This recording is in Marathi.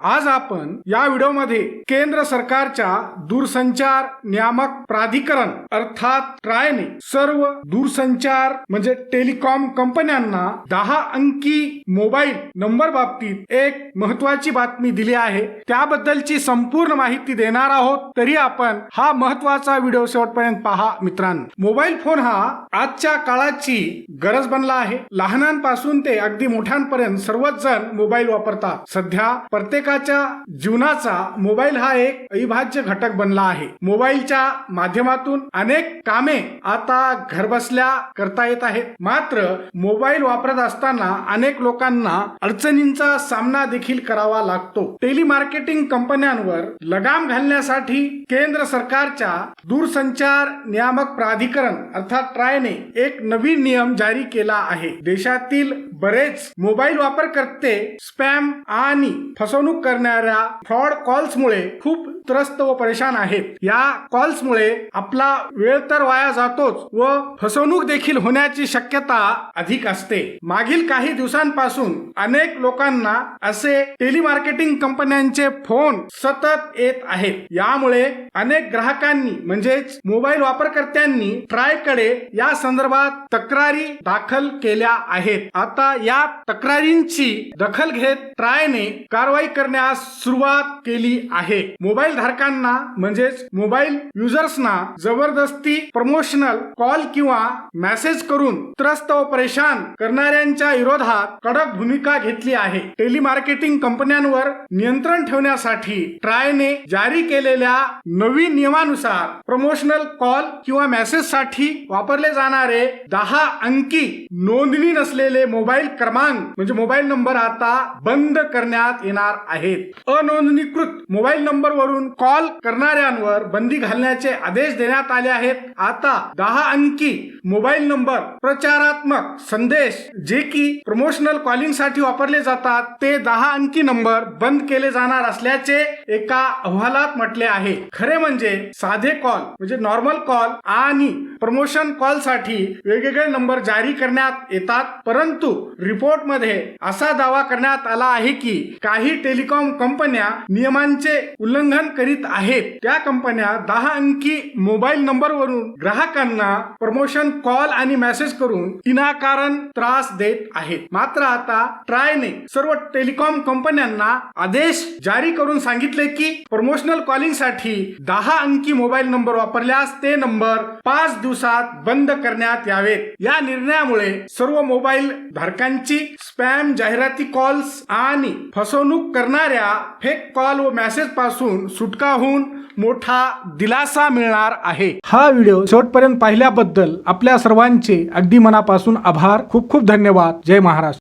आज आपण या व्हिडिओमध्ये केंद्र सरकारच्या दूरसंचार नियामक प्राधिकरण अर्थात ट्रायने सर्व दूरसंचार म्हणजे टेलिकॉम कंपन्यांना दहा अंकी मोबाईल नंबर बाबतीत एक महत्वाची बातमी दिली आहे. त्याबद्दलची संपूर्ण माहिती देणार आहोत. तरी आपण हा महत्त्वाचा व्हिडिओ शेवटपर्यंत पहा मित्रांनो. मोबाईल फोन हा आजच्या काळाची गरज बनला आहे. लहानांपासून ते अगदी मोठ्यांपर्यंत सर्वच जण मोबाईल वापरतात. सध्या प्रत्येक प्रत्येकाच्या जीवनाचा मोबाईल हा एक अविभाज्य घटक बनला आहे. मोबाईलच्या माध्यमातून अनेक कामे आता घरबसल्या करता येत आहेत. मात्र मोबाईल वापरत असताना अनेक लोकांना अडचणींचा सामना देखील करावा लागतो. टेलिमार्केटिंग कंपन्यांवर लगाम घालण्यासाठी केंद्र सरकारच्या दूरसंचार नियामक प्राधिकरण अर्थात ट्रायने एक नवीन नियम जारी केला आहे. देशातील बरेच मोबाईल वापरकर्ते स्पॅम आणि फसवणूक करणाऱ्या फ्रॉड कॉल्समुळे खूप त्रस्त व परेशान आहेत. या कॉल्समुळे आपला वेळ तर वाया जातोच व फसवणूक देखील होण्याची शक्यता अधिक असते. मागील काही दिवसांपासून अनेक लोकांना असे टेलिमार्केटिंग कंपन्यांचे फोन सतत येत आहेत. यामुळे अनेक ग्राहकांनी म्हणजेच मोबाईल वापरकर्त्यांनी ट्रायकडे या संदर्भात तक्रारी दाखल केल्या आहेत. आता या तक्रारींची दखल घेत ट्रायने कारवाई करण्यास सुरुवात केली आहे. मोबाईल धारकांना म्हणजेच मोबाईल युजर्सना जबरदस्ती प्रमोशनल कॉल किंवा मेसेज करून त्रस्त व परेशान करणाऱ्यांच्या विरोधात कडक भूमिका घेतली आहे. टेलिमार्केटिंग कंपन्यांवर नियंत्रण ठेवण्यासाठी ट्रायने जारी केलेल्या नवीन नियमानुसार प्रमोशनल कॉल किंवा मेसेजसाठी वापरले जाणारे दहा अंकी नोंदणी नसलेले मोबाईल मोबाईल क्रमांक म्हणजे मोबाईल नंबर आता बंद करण्यात येणार आहेत. अनोंदणीकृत मोबाईल नंबर वरून कॉल करणाऱ्यांवर बंदी घालण्याचे आदेश देण्यात आले आहेत. आता दहा अंकी मोबाईल नंबर प्रचारात्मक संदेश जे की प्रमोशनल कॉलिंगसाठी वापरले जातात ते दहा अंकी नंबर बंद केले जाणार असल्याचे एका अहवालात म्हटले आहे. खरे म्हणजे साधे कॉल म्हणजे नॉर्मल कॉल आणि प्रमोशन कॉलसाठी वेगवेगळे नंबर जारी करण्यात येतात परंतु रिपोर्टमध्ये असा दावा करण्यात आला आहे की काही टेलिकॉम कंपन्या नियमांचे उल्लंघन करीत आहेत. त्या कंपन्या दहा अंकी मोबाईल नंबरवरून ग्राहकांना प्रमोशन कॉल आणि मेसेज करून विनाकारण त्रास देत आहेत. मात्र आता ट्रायने सर्व टेलिकॉम कंपन्यांना आदेश जारी करून सांगितले की प्रमोशनल कॉलिंगसाठी दहा अंकी मोबाईल नंबर वापरल्यास ते नंबर पाच दिवसात बंद करण्यात यावेत. या निर्णयामुळे सर्व मोबाईल धारकांची स्पॅम जाहिराती कॉल्स आणि फसवणूक करणाऱ्या फेक कॉल व मेसेजपासून सुटका होऊन मोठा दिलासा मिळणार आहे. हा व्हिडिओ शेवटपर्यंत पाहिल्याबद्दल आपल्या सर्वांचे अगदी मनापासून आभार. खूप खूप धन्यवाद. जय महाराष्ट्र.